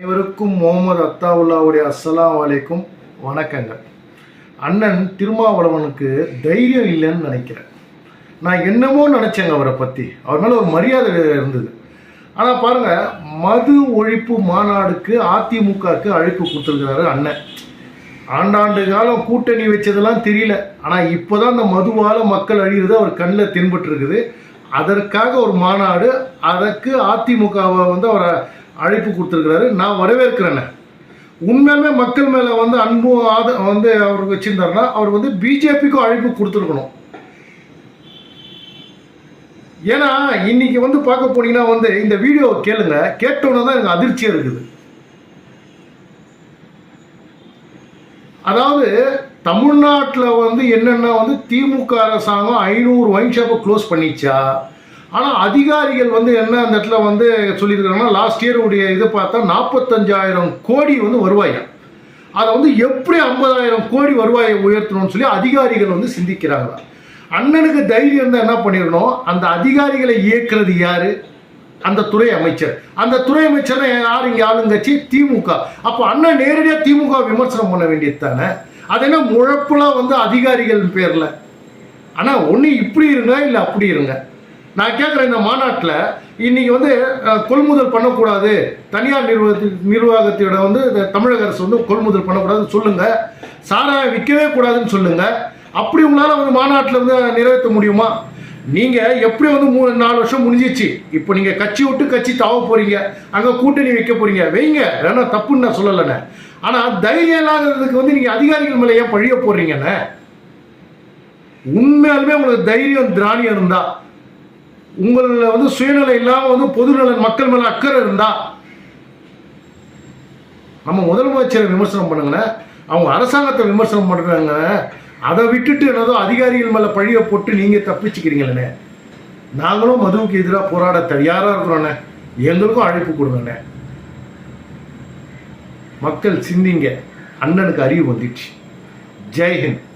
அனைவருக்கும் முகமது அத்தாவுல்லாவுடைய அஸ்லாம் வலைக்கும் வணக்கங்கள். அண்ணன் திருமாவளவனுக்கு தைரியம் இல்லைன்னு நினைக்கிறேன். நான் என்னமோ நினச்சேங்க அவரை பற்றி அவர் மேலே ஒரு மரியாதை இருந்தது. ஆனால் பாருங்கள் மது ஒழிப்பு மாநாடுக்கு அதிமுகவுக்கு அழைப்பு கொடுத்துருக்கிறாரு அண்ணன். ஆண்டாண்டு காலம் கூட்டணி வச்சதெல்லாம் தெரியல. ஆனால் இப்போ தான் அந்த மதுவால் மக்கள் அழிகிறது அவர் கண்ணில் தென்பட்டுருக்குது. அதற்காக ஒரு மாநாடு அதற்கு அதிமுகவை வந்து அவரை அழைப்பு கொடுத்துருக்கிறாரு. நான் வரவேற்கிறேன்னு உண்மையுமே மக்கள் மேலே வந்து அன்பும் ஆத வந்து அவர் வச்சிருந்தாருன்னா அவர் வந்து பிஜேபிக்கும் அழைப்பு கொடுத்துருக்கணும். ஏன்னா இன்னைக்கு வந்து பார்க்க போனீங்கன்னா வந்து இந்த வீடியோ கேளுங்க. கேட்டோன்னே தான் எனக்கு அதிர்ச்சியாக இருக்குது. அதாவது தமிழ்நாட்டில் வந்து என்னென்ன வந்து திமுக அரசாங்கம் ஐநூறு ஒயின் ஷாப்பை க்ளோஸ் பண்ணிச்சா ஆனால் அதிகாரிகள் வந்து என்ன அந்த இடத்துல வந்து சொல்லியிருக்காங்கன்னா லாஸ்ட் இயர் உடைய இதை பார்த்தா நாற்பத்தஞ்சாயிரம் கோடி வந்து வருவாயா அதை வந்து எப்படி ஐம்பதாயிரம் கோடி வருவாயை உயர்த்தணும்னு சொல்லி அதிகாரிகள் வந்து சிந்திக்கிறாங்க. அண்ணனுக்கு தைரியம் இருந்தால் என்ன பண்ணிடணும்? அந்த அதிகாரிகளை இயக்கிறது யார்? அந்த துறை அமைச்சர். அந்த துறை அமைச்சர் யார்? இங்கே ஆளுங்கட்சி திமுக. அப்போ அண்ணன் நேரடியாக திமுக விமர்சனம் பண்ண வேண்டியது தானே? அது என்ன முழப்புலாம் வந்து அதிகாரிகள் பேரில்? ஆனால் ஒன்று இப்படி இருங்க இல்லை அப்படி இருங்க? நான் கேட்குறேன் இந்த மாநாட்டில் இன்றைக்கி வந்து கொள்முதல் பண்ணக்கூடாது. தனியார் நிர்வாகத்து நிர்வாகத்தோட வந்து இந்த தமிழக அரசு வந்து கொள்முதல் பண்ணக்கூடாதுன்னு சொல்லுங்கள் சாராயம் விற்கவே கூடாதுன்னு சொல்லுங்கள் அப்படி உங்களால் வந்து மாநாட்டில் வந்து நிறைவேற்ற முடியுமா? நீங்கள் எப்படி வந்து மூணு நாலு வருஷம் முடிஞ்சிச்சு. இப்போ நீங்கள் கட்சி விட்டு கட்சி தாவ போகிறீங்க அங்கே கூட்டணி வைக்க போறீங்க. வைங்க. வேணா தப்புன்னு நான் சொல்லலைண்ணே. ஆனால் தைரியம் இல்லாததுக்கு வந்து நீங்கள் அதிகாரிகள் மேலே ஏன் பழிய போடுறீங்கண்ணே? உண்மையாலுமே உங்களுக்கு தைரியம் திராணியம் இருந்தால் உங்களில் வந்து சுயநிலை இல்லாமல் வந்து பொதுநலன் மக்கள் மேலே அக்கறை இருந்தா நம்ம முதலமைச்சரை விமர்சனம் பண்ணுங்கண்ணே அவங்க அரசாங்கத்தை விமர்சனம் பண்ணுறாங்க அதை விட்டுட்டு என்னதோ அதிகாரிகள் மேலே பழியை போட்டு நீங்கள் தப்பிச்சுக்கிறீங்களே. நாங்களும் மதுவுக்கு எதிராக போராட தயாராக இருக்கிறோண்ணே எங்களுக்கும் அழைப்பு கொடுங்கண்ணே. மக்கள் சிந்திங்க அண்ணனுக்கு அறிவு வந்துடுச்சு. ஜெய்ஹிந்த்